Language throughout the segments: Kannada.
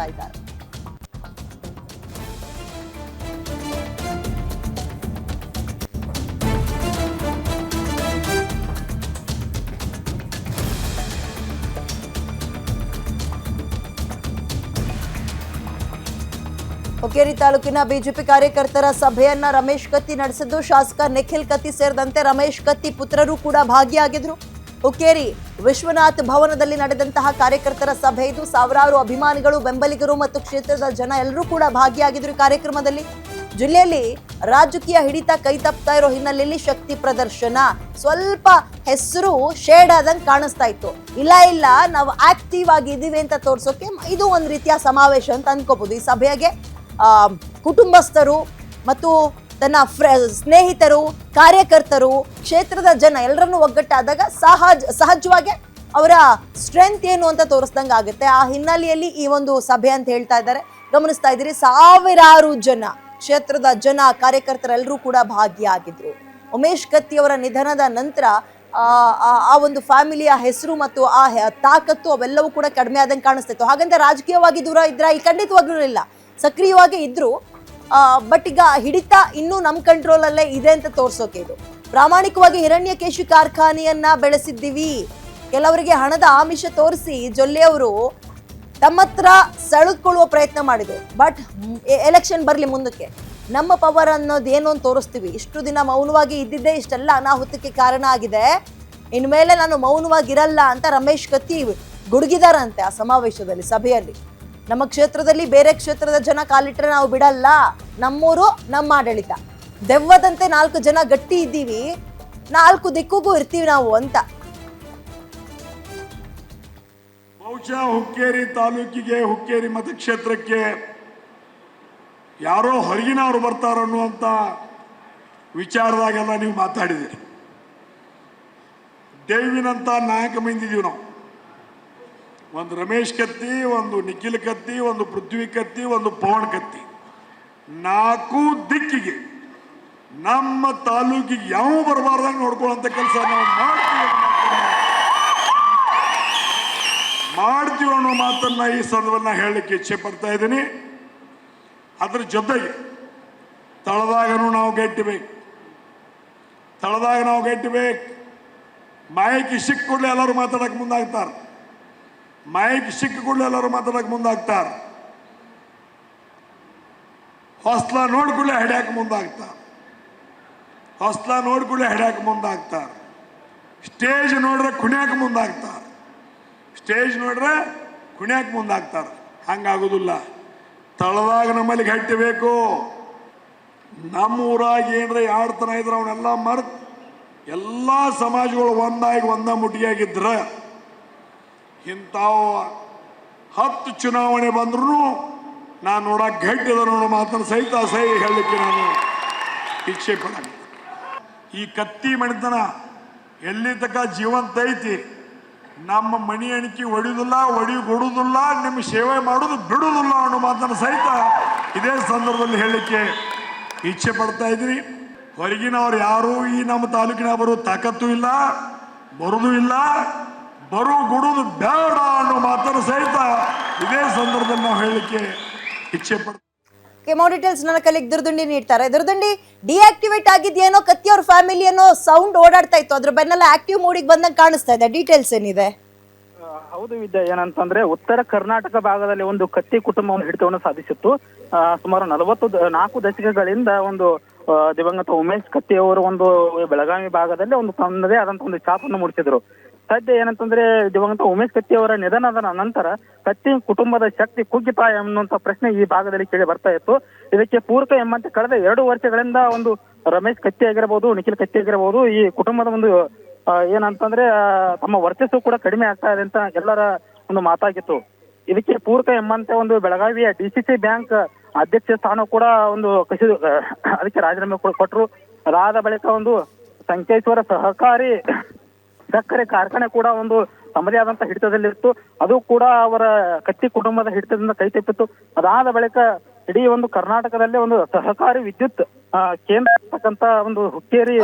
ಕಾಣಿಸ್ತಾ ಇದ್ದಾರೆ ಹುಕ್ಕೇರಿ ತಾಲೂಕಿನ ಬಿಜೆಪಿ ಕಾರ್ಯಕರ್ತರ ಸಭೆಯನ್ನ ರಮೇಶ್ ಕತ್ತಿ ನಡೆಸಿದ್ದು ಶಾಸಕ ನಿಖಿಲ್ ಕತ್ತಿ ಸೇರಿದಂತೆ ರಮೇಶ್ ಕತ್ತಿ ಪುತ್ರರು ಕೂಡ ಭಾಗಿಯಾಗಿದ್ರು। ಹುಕ್ಕೇರಿ ವಿಶ್ವನಾಥ್ ಭವನದಲ್ಲಿ ನಡೆದಂತಹ ಕಾರ್ಯಕರ್ತರ ಸಭೆ ಇದು. ಸಾವಿರಾರು ಅಭಿಮಾನಿಗಳು, ಬೆಂಬಲಿಗರು ಮತ್ತು ಕ್ಷೇತ್ರದ ಜನ ಎಲ್ಲರೂ ಕೂಡ ಭಾಗಿಯಾಗಿದ್ರು ಕಾರ್ಯಕ್ರಮದಲ್ಲಿ. ಜಿಲ್ಲೆಯಲ್ಲಿ ರಾಜಕೀಯ ಹಿಡಿತ ಕೈ ತಪ್ತಾ ಇರೋ ಹಿನ್ನೆಲೆಯಲ್ಲಿ ಶಕ್ತಿ ಪ್ರದರ್ಶನ. ಸ್ವಲ್ಪ ಹೆಸರು ಶೇಡ್ ಆದಂಗೆ ಕಾಣಿಸ್ತಾ ಇತ್ತು. ಇಲ್ಲ ಇಲ್ಲ, ನಾವು ಆಕ್ಟಿವ್ ಆಗಿ ಇದೀವಿ ಅಂತ ತೋರ್ಸೋಕೆ ಇದು ಒಂದು ರೀತಿಯ ಸಮಾವೇಶ ಅಂತ ಅನ್ಕೋಬಹುದು ಈ ಸಭೆಗೆ ಕುಟುಂಬಸ್ಥರು ಮತ್ತು ತನ್ನ ಸ್ನೇಹಿತರು ಕಾರ್ಯಕರ್ತರು ಕ್ಷೇತ್ರದ ಜನ ಎಲ್ಲರನ್ನು ಒಗ್ಗಟ್ಟಾದಾಗ ಸಹಜ ಸಹಜವಾಗಿ ಅವರ ಸ್ಟ್ರೆಂತ್ ಏನು ಅಂತ ತೋರಿಸ್ದಂಗೆ ಆಗುತ್ತೆ. ಆ ಹಿನ್ನೆಲೆಯಲ್ಲಿ ಈ ಒಂದು ಸಭೆ ಅಂತ ಹೇಳ್ತಾ ಇದ್ದಾರೆ. ಗಮನಿಸ್ತಾ ಇದ್ದೀರಿ ಸಾವಿರಾರು ಜನ ಕ್ಷೇತ್ರದ ಜನ ಕಾರ್ಯಕರ್ತರೆಲ್ಲರೂ ಕೂಡ ಭಾಗಿಯಾಗಿದ್ರು. ಉಮೇಶ್ ಕತ್ತಿ ಅವರ ನಿಧನದ ನಂತರ ಆ, ಒಂದು ಫ್ಯಾಮಿಲಿಯ ಹೆಸರು ಮತ್ತು ಆ ತಾಕತ್ತು ಅವೆಲ್ಲವೂ ಕೂಡ ಕಡಿಮೆ ಆದಂಗೆ ಕಾಣಿಸ್ತಿತ್ತು ಹಾಗಂತ ರಾಜಕೀಯವಾಗಿ ದೂರ ಇದ್ರ ಈ ಖಂಡಿತವಾಗ್ಲೂ ಇಲ್ಲ. ಸಕ್ರಿಯವಾಗಿ ಇದ್ರು ಬಟ್ ಈಗ ಹಿಡಿತ ಇನ್ನೂ ನಮ್ಮ ಕಂಟ್ರೋಲಲ್ಲೇ ಇದೆ ಅಂತ ತೋರ್ಸೋಕೆ ಇದು. ಪ್ರಾಮಾಣಿಕವಾಗಿ ಹಿರಣ್ಯಕೇಶಿ ಕಾರ್ಖಾನೆಯನ್ನ ಬೆಳೆಸಿದ್ದೀವಿ. ಕೆಲವರಿಗೆ ಹಣದ ಆಮಿಷ ತೋರಿಸಿ ಜೊಲ್ಲೆಯವರು ತಮ್ಮ ಹತ್ರ ಸೆಳೆದುಕೊಳ್ಳುವ ಪ್ರಯತ್ನ ಮಾಡಿದೆ ಬಟ್ ಎಲೆಕ್ಷನ್ ಬರಲಿ ಮುಂದಕ್ಕೆ. ನಮ್ಮ ಪವರ್ ಅನ್ನೋದು ಏನು ಅಂತ ತೋರಿಸ್ತೀವಿ. ಇಷ್ಟು ದಿನ ಮೌನವಾಗಿ ಇದ್ದಿದ್ದೇ ಇಷ್ಟೆಲ್ಲ ಅನಾಹುತಕ್ಕೆ ಕಾರಣ ಆಗಿದೆ. ಇನ್ಮೇಲೆ ನಾನು ಮೌನವಾಗಿರಲ್ಲ ಅಂತ ರಮೇಶ್ ಕತ್ತಿ ಗುಡುಗಿದಾರಂತೆ ಆ ಸಮಾವೇಶದಲ್ಲಿ, ಸಭೆಯಲ್ಲಿ. ನಮ್ಮ ಕ್ಷೇತ್ರದಲ್ಲಿ ಬೇರೆ ಕ್ಷೇತ್ರದ ಜನ ಕಾಲಿಟ್ರೆ ನಾವು ಬಿಡಲ್ಲ. ನಮ್ಮೂರು, ನಮ್ಮ ಆಡಳಿತ. ದೆವ್ವದಂತೆ ನಾಲ್ಕು ಜನ ಗಟ್ಟಿ ಇದ್ದೀವಿ. ನಾಲ್ಕು ದಿಕ್ಕುಗೂ ಇರ್ತೀವಿ ನಾವು ಅಂತ. ಬಹುಶಃ ಹುಕ್ಕೇರಿ ತಾಲೂಕಿಗೆ, ಹುಕ್ಕೇರಿ ಮತಕ್ಷೇತ್ರಕ್ಕೆ ಯಾರೋ ಹೊರಗಿನವರು ಬರ್ತಾರ ಅನ್ನುವಂಥ ವಿಚಾರದಾಗೆಲ್ಲ ನೀವು ಮಾತಾಡಿದಿರಿ ದೇವಿನಂತ ನಾಯಕ ಮಂದಿದೀವಿ ನಾವು. ಒಂದು ರಮೇಶ್ ಕತ್ತಿ, ಒಂದು ನಿಖಿಲ್ ಕತ್ತಿ, ಒಂದು ಪೃಥ್ವಿ ಕತ್ತಿ, ಒಂದು ಪವನ್ ಕತ್ತಿ. ನಾಲ್ಕು ದಿಕ್ಕಿಗೆ ನಮ್ಮ ತಾಲೂಕಿಗೆ ಯಾವ ಬರಬಾರ್ದಂಗೆ ನೋಡ್ಕೊಳ್ಳೋಂಥ ಕೆಲಸ ನಾವು ಮಾಡ್ತೀವಿ ಮಾಡ್ತೀವಿ ಅನ್ನೋ ಮಾತನ್ನ ಈ ಸಂದರ್ಭನ ಹೇಳಲಿಕ್ಕೆ ಇಚ್ಛೆ ಪಡ್ತಾ ಇದ್ದೀನಿ. ಅದ್ರ ಜೊತೆಗೆ ತಳದಾಗನು ನಾವು ಗೆಟ್ಟಬೇಕು. ತಳದಾಗ ನಾವು ಗೆಟ್ಟಬೇಕು. ಮಾಯಕ್ಕೆ ಸಿಕ್ಕ ಕೂಡಲೇ ಎಲ್ಲರೂ ಮಾತಾಡಕ್ಕೆ ಮುಂದಾಗ್ತಾರೆ. ಮೈಕ್ ಸಿಕ್ಕ ಕೂಡಲೇ ಎಲ್ಲರೂ ಮಾತಾಡಕ್ಕೆ ಮುಂದಾಗ್ತಾರೆ. ಹೊಸ್ಲ ನೋಡ್ಕೂಡಲೇ ಹಿಡ್ಯಾಕ ಮುಂದಾಗ್ತಾರೆ. ಹೊಸ್ಲ ನೋಡ್ಕೂಡಲೇ ಮುಂದೆ ಮುಂದಾಗ್ತಾರೆ. ಸ್ಟೇಜ್ ನೋಡ್ರೆ ಕುಣ್ಯಾಕ ಮುಂದಾಗ್ತಾರೆ. ಸ್ಟೇಜ್ ನೋಡ್ರೆ ಕುಣ್ಯಾಕ ಮುಂದಾಗ್ತಾರೆ. ಹಂಗಾಗೋದಿಲ್ಲ. ತಳದಾಗ ನಮ್ಮಲ್ಲಿ ಗಟ್ಟಿ ಬೇಕು. ನಮ್ಮ ಊರಾಗ ಏನ್ರ ಯಾಡ್ತನ ಇದ್ರೆ ಅವನ್ನೆಲ್ಲ ಮರ್ತ್, ಎಲ್ಲ ಸಮಾಜಗಳು ಒಂದಾಗಿ ಒಂದ ಮುಟ್ಟಿಯಾಗಿದ್ರ ಇಂಥವು ಹತ್ತು ಚುನಾವಣೆ ಬಂದ್ರು ನಾನು ನೋಡಕ್ಕೆ ಗಟ್ಟಿದ ನೋಡೋ ಮಾತನ್ನು ಸಹಿತ ಸಹಿ ಹೇಳಲಿಕ್ಕೆ ನಾನು ಇಚ್ಛೆ ಪಡೋಣ ಈ ಕತ್ತಿ ಮಣಿತನ ಎಲ್ಲಿ ತನಕ ಜೀವಂತ ಐತಿ? ನಮ್ಮ ಮಣಿ ಅಣಿಕೆ ಹೊಡಿಯೋದಿಲ್ಲ ಒಡಿ ಕೊಡುವುದಿಲ್ಲ ನಿಮ್ಮ ಸೇವೆ ಮಾಡೋದು ಬಿಡುವುದಿಲ್ಲ ಅನ್ನೋ ಮಾತನ್ನು ಸಹಿತ ಇದೇ ಸಂದರ್ಭದಲ್ಲಿ ಹೇಳಲಿಕ್ಕೆ ಇಚ್ಛೆ ಪಡ್ತಾ ಇದ್ದೀನಿ. ಹೊರಗಿನವ್ರು ಯಾರು ಈ ನಮ್ಮ ತಾಲೂಕಿನ ಬರೋ ತಾಕತ್ತು ಇಲ್ಲ, ಬರೋದು ಇಲ್ಲ. ಬರು ಗುಡುದು ಬೇಡ ಅನ್ನೋ ಮಾತನ್ನು ಸಹಿತ ಇದೇ ಸಂದರ್ಭದಲ್ಲಿ ನಾವು ಹೇಳಲಿಕ್ಕೆ ಇಚ್ಛೆ ಪಡ್ತಾ ಕೆಮೋ ಡೀಟೇಲ್ಸ್ ನನ್ನ ಕಲಿಗೆ ದುರ್ದುಂಡಿ ನೀಡ್ತಾರೆ. ದುರ್ದುಂಡಿ ಡಿಆಕ್ಟಿವೇಟ್ ಆಗಿದ್ಯೇನೋ ಕತ್ತಿ ಅವ್ರ ಫ್ಯಾಮಿಲಿ ಅನ್ನೋ ಸೌಂಡ್ ಓಡಾಡ್ತಾ ಇತ್ತು. ಅದ್ರ ಬೆನ್ನೆಲ್ಲ ಆಕ್ಟಿವ್ ಮೂಡಿಗೆ ಬಂದಂಗೆ ಕಾಣಿಸ್ತಾ ಇದೆ. ಡೀಟೇಲ್ಸ್ ಏನಿದೆ? ಹೌದು ವಿದ್ಯಾ ಏನಂತಂದ್ರೆ ಉತ್ತರ ಕರ್ನಾಟಕ ಭಾಗದಲ್ಲಿ ಒಂದು ಕತ್ತಿ ಕುಟುಂಬವನ್ನು ಹಿಡಿತವನ್ನು ಸಾಧಿಸಿತ್ತು. ಸುಮಾರು ನಲವತ್ತು ನಾಲ್ಕು ದಶಕಗಳಿಂದ ಒಂದು ದಿವಂಗತ ಉಮೇಶ್ ಕತ್ತಿ ಅವರು ಒಂದು ಬೆಳಗಾವಿ ಭಾಗದಲ್ಲಿ ಒಂದು ತನ್ನದೇ ಆದಂತ ಒಂದು ಛಾಪನ್ನು ಮೂಡಿಸಿದ್ರು. ಸದ್ಯ ಏನಂತಂದ್ರೆ ದಿವಂಗತ ಉಮೇಶ್ ಕತ್ತಿ ಅವರ ನಿಧನದ ನಂತರ ಕತ್ತಿ ಕುಟುಂಬದ ಶಕ್ತಿ ಕುಗ್ಗಿತಾ ಎನ್ನುವಂತ ಪ್ರಶ್ನೆ ಈ ಭಾಗದಲ್ಲಿ ಕೇಳಿ ಬರ್ತಾ ಇತ್ತು. ಇದಕ್ಕೆ ಪೂರಕ ಎಂಬಂತೆ ಕಳೆದ ಎರಡು ವರ್ಷಗಳಿಂದ ಒಂದು ರಮೇಶ್ ಕತ್ತಿ ಆಗಿರಬಹುದು ನಿಖಿಲ್ ಕತ್ತಿ ಆಗಿರಬಹುದು ಈ ಕುಟುಂಬದ ಒಂದು ಏನಂತಂದ್ರೆ ತಮ್ಮ ವರ್ಚಸ್ಸು ಕೂಡ ಕಡಿಮೆ ಆಗ್ತಾ ಇದೆ ಅಂತ ಎಲ್ಲರ ಒಂದು ಮಾತಾಗಿತ್ತು. ಇದಕ್ಕೆ ಪೂರಕ ಎಂಬಂತೆ ಒಂದು ಬೆಳಗಾವಿಯ ಡಿಸಿಸಿ ಬ್ಯಾಂಕ್ ಅಧ್ಯಕ್ಷ ಸ್ಥಾನ ಕೂಡ ಒಂದು ಕಸಿದು ಅದಕ್ಕೆ ರಾಜೀನಾಮೆ ಕೂಡ ಕೊಟ್ಟರು ಅದಾದ ಬಳಿಕ ಒಂದು ಸಂಕೇಶ್ವರ ಸಹಕಾರಿ ಸಕ್ಕರೆ ಕಾರ್ಖಾನೆ ಕೂಡ ಒಂದು ತಮ್ಮದೇ ಆದಂತ ಹಿಡಿತದಲ್ಲಿತ್ತು. ಅದು ಕೂಡ ಅವರ ಕತ್ತಿ ಕುಟುಂಬದ ಹಿಡಿತದಿಂದ ಕೈ ತಪ್ಪಿತ್ತು. ಅದಾದ ಬಳಿಕ ಇಡೀ ಒಂದು ಕರ್ನಾಟಕದಲ್ಲೇ ಒಂದು ಸಹಕಾರಿ ವಿದ್ಯುತ್ ಕೇಂದ್ರ ಇರ್ತಕ್ಕಂತ ಒಂದು ಹುಕ್ಕೇರಿ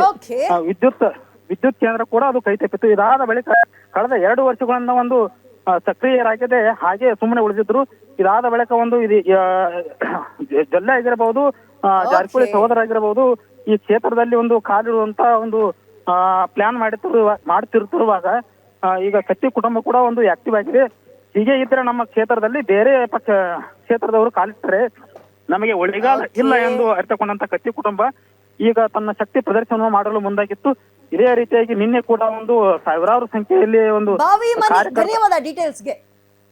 ವಿದ್ಯುತ್ ವಿದ್ಯುತ್ ಕೇಂದ್ರ ಕೂಡ ಅದು ಕೈ ತಪ್ಪಿತ್ತು. ಇದಾದ ಬಳಿಕ ಕಳೆದ ಎರಡು ವರ್ಷಗಳಿಂದ ಒಂದು ಸಕ್ರಿಯರಾಗಿದೆ. ಹಾಗೆ ಸುಮ್ಮನೆ ಉಳಿದಿದ್ರು. ಇದಾದ ಬಳಿಕ ಒಂದು ಇದು ಜಲ್ಲೆ ಆಗಿರಬಹುದು ಜಾರಕಿಹೊಳಿ ಸಹೋದರ ಆಗಿರಬಹುದು ಈ ಕ್ಷೇತ್ರದಲ್ಲಿ ಒಂದು ಕಾಲಿಡುವಂತ ಒಂದು ಪ್ಲಾನ್ ಮಾಡುತ್ತಿರುವ ಮಾಡ್ತಿರ್ತಿರುವಾಗ ಈಗ ಕತ್ತಿ ಕುಟುಂಬ ಕೂಡ ಒಂದು ಆಕ್ಟಿವ್ ಆಗಿದೆ. ಹೀಗೆ ಇದ್ರೆ ನಮ್ಮ ಕ್ಷೇತ್ರದಲ್ಲಿ ಬೇರೆ ಪಕ್ಷ ಕ್ಷೇತ್ರದವರು ಕಾಲಿಟ್ಟರೆ ನಮಗೆ ಒಳಿಗಾಲ ಇಲ್ಲ ಎಂದು ಅರ್ಥಕೊಂಡಂತ ಕತ್ತಿ ಕುಟುಂಬ ಈಗ ತನ್ನ ಶಕ್ತಿ ಪ್ರದರ್ಶನ ಮಾಡಲು ಮುಂದಾಗಿತ್ತು. ಇದೇ ರೀತಿಯಾಗಿ ನಿನ್ನೆ ಕೂಡ ಒಂದು ಸಾವಿರಾರು ಸಂಖ್ಯೆಯಲ್ಲಿ ಒಂದು ಧನ್ಯವಾದ ಡೀಟೇಲ್ಸ್ಗೆ